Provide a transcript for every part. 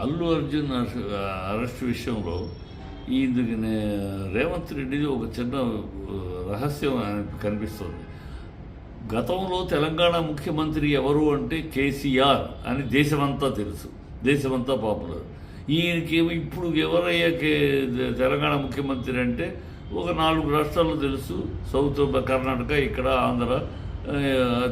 Allu Arjun arrest- arrest విషయంలో ఈ రేవంత్ రెడ్డిది ఒక చిన్న రహస్యం కనిపిస్తుంది. గతంలో తెలంగాణ ముఖ్యమంత్రి ఎవరు అంటే కేసీఆర్ అని దేశమంతా తెలుసు. దేశమంతా పాపులర్. ఈయనకేమో ఇప్పుడు ఎవరయ్యా కే తెలంగాణ ముఖ్యమంత్రి అంటే ఒక నాలుగు రాష్ట్రాల్లో తెలుసు. సౌత్ కర్ణాటక ఇక్కడ ఆంధ్ర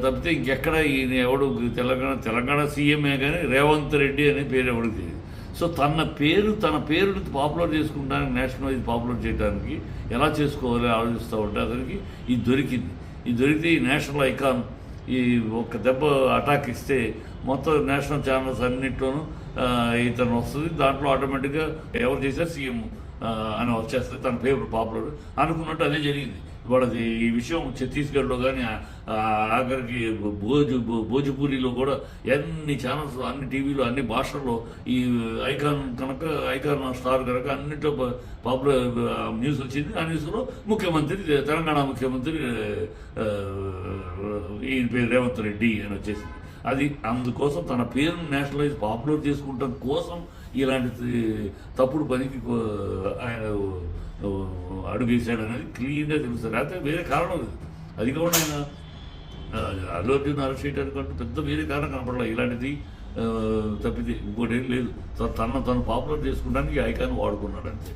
తప్పితే ఇంకెక్కడ ఈయన ఎవడు తెలంగాణ తెలంగాణ సీఎంఏ కానీ రేవంత్ రెడ్డి అనే పేరు ఎవడికి తెలియదు సో తన పేరు తన పేరుని పాపులర్ చేసుకుంటానికి నేషనల్ పాపులర్ చేయడానికి ఎలా చేసుకోవాలి ఆలోచిస్తూ ఉంటే అతనికి ఇది దొరికింది. ఇది దొరికితే ఈ నేషనల్ ఐకాన్ ఈ ఒక దెబ్బ అటాక్ ఇస్తే మొత్తం నేషనల్ ఛానల్స్ అన్నింటిలోనూ ఇతను వస్తుంది. దాంట్లో ఆటోమేటిక్గా ఎవరు చేశారు సీఎం అని వచ్చేస్తే తన పేపర్ పాపులర్ అనుకున్నట్టు అదే జరిగింది. ఇవాళ ఈ విషయం ఛత్తీస్గఢ్లో కానీ ఆఖరికి భోజు భోజపూరిలో కూడా ఎన్ని ఛానల్స్ అన్ని టీవీలో అన్ని భాషల్లో ఈ ఐకాన్ కనుక ఐకాన్ స్టార్ కనుక అన్నింటిలో పాపులర్ న్యూస్ వచ్చింది. ఆ న్యూస్లో ముఖ్యమంత్రి తెలంగాణ ముఖ్యమంత్రి ఈయన ఈ పేరు రేవంత్ రెడ్డి అని వచ్చేసింది. అది అందుకోసం తన పేరును నేషనలైజ్ పాపులర్ చేసుకుంటాం కోసం ఇలాంటి తప్పుడు పనికి ఆయన అడుగేశాడు అనేది క్లీన్గా తెలుసు లేకపోతే వేరే కారణం లేదు. అది కూడా ఆయన ఆ, అల్లు అర్జున్ అరెస్ట్ చేయడానికి అంటే పెద్ద వేరే కారణం కనపడలేదు ఇలాంటిది తప్పితే ఇంకోటి ఏం లేదు. తను తన తను పాపులర్ చేసుకోవడానికి ఈ ఐకాన్ వాడుకున్నాడు అంతే